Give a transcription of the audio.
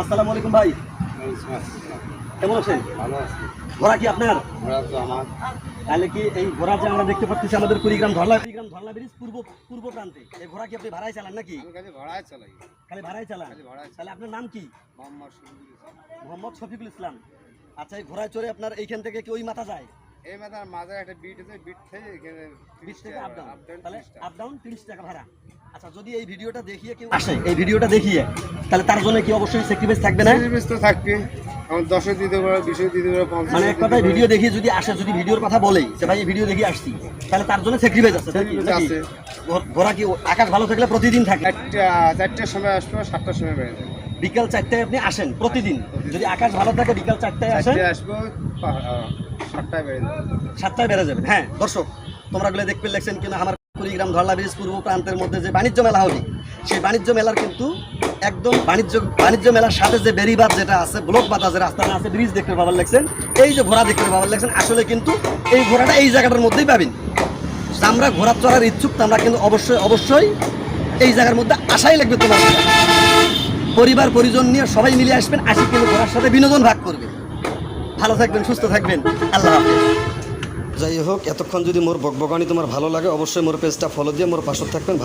আসসালামু আলাইকুম ভাই। কেমন আছেন? ভালো আছি। ঘোড়া কি আপনার? ঘোড়া তো আমার। তাহলে কি এই ঘোড়া যে আমরা দেখতে পাচ্ছি আমাদের কুড়িগ্রাম ধরলা কুড়িগ্রাম ধরলা ব্রিজ পূর্ব পূর্ব প্রান্তে। এই ঘোড়া কি আপনি ভাড়ায় চালান নাকি? খালি ভাড়ায় চালাই। খালি ভাড়ায় চালান। তাহলে আপনার নাম কি? মোহাম্মদ শফিকুল ইসলাম। মোহাম্মদ শফিকুল ইসলাম। আচ্ছা এই ঘোড়ায় চড়ে আপনার এইখান থেকে কি ওই মাথা যায়? এই মাথার মাঝে একটা বিট আছে বিট এখানে বিশ থেকে আপ ডাউন তাহলে আপ ডাউন তিরিশ টাকা ভাড়া। আচ্ছা যদি এই ভিডিওটা দেখিয়ে কেউ আসে এই ভিডিওটা দেখিয়ে তাহলে তার জন্য কি অবশ্যই স্যাক্রিফাইস থাকবে না? তো থাকবে আমার দশে দিতে পারে বিশে দিতে পারে পঞ্চাশ মানে এক কথায় ভিডিও দেখিয়ে যদি আসে যদি ভিডিওর কথা বলেই যে ভাই এই ভিডিও দেখিয়ে আসছি তাহলে তার জন্য স্যাক্রিফাইস আছে? আছে। ঘো- ঘোড়া কি আকাশ ভালো থাকলে প্রতিদিন থাকে? চারটা চারটার সময় আসব সাতটার সময় বেড়ে যাবে। বিকাল চারটায় আপনি আসেন প্রতিদিন। যদি আকাশ ভালো থাকে বিকাল চারটায় আসেন। আসব সাতটায় বেড়ে যাবে। হ্যাঁ দর্শক, তোমরা গুলো লেগছেন কিনা আমার কুড়িগ্রাম ধরলা ব্রিজ পূর্ব প্রান্তের মধ্যে যে বাণিজ্য মেলা হবে, সেই বাণিজ্য মেলার কিন্তু একদম বাণিজ্য বাণিজ্য মেলার সাথে যে বেরিবাদ যেটা আছে, ব্লক বাতা যে রাস্তাটা আছে, ব্রিজ দেখতে এই যে ঘোড়া দেখতে আসলে কিন্তু এই ঘোড়াটা এই জায়গাটার মধ্যেই পাবেন। আমরা ঘোড়া চড়ার ইচ্ছুক আমরা কিন্তু অবশ্যই অবশ্যই এই জায়গার মধ্যে আশাই লাগবে তোমার পরিবার, পরিজন নিয়ে সবাই মিলে আসবেন, আসি কিন্তু ঘোড়ার সাথে বিনোদন ভাগ করবেন ভালো থাকবেন, সুস্থ থাকবেন। আল্লাহ যাই হোক, এতক্ষণ যদি মোর বকবকানি তোমার ভালো লাগে, অবশ্যই মোর পেজটা ফলো দিয়ে মোর পাশে থাকবেন।